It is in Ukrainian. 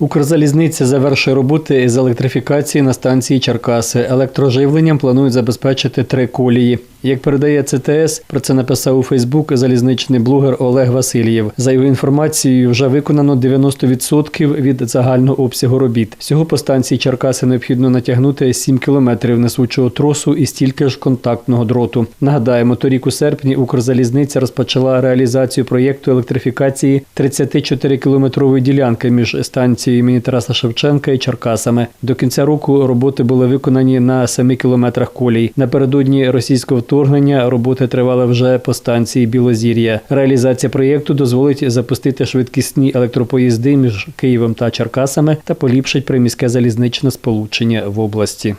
Укрзалізниця завершує роботи з електрифікації на станції Черкаси. Електроживленням планують забезпечити три колії. Як передає ЦТС, про це написав у Фейсбук залізничний блогер Олег Васильєв. За його інформацією, вже виконано 90% від загального обсягу робіт. Всього по станції Черкаси необхідно натягнути 7 кілометрів несучого тросу і стільки ж контактного дроту. Нагадаємо, торік у серпні Укрзалізниця розпочала реалізацію проєкту електрифікації 34-кілометрової ділянки між станцією імені Тараса Шевченка і Черкасами. До кінця року роботи були виконані на 7 кілометрах колій. Напередодні російського вторгнення роботи тривали вже по станції Білозір'я. Реалізація проєкту дозволить запустити швидкісні електропоїзди між Києвом та Черкасами та поліпшить приміське залізничне сполучення в області.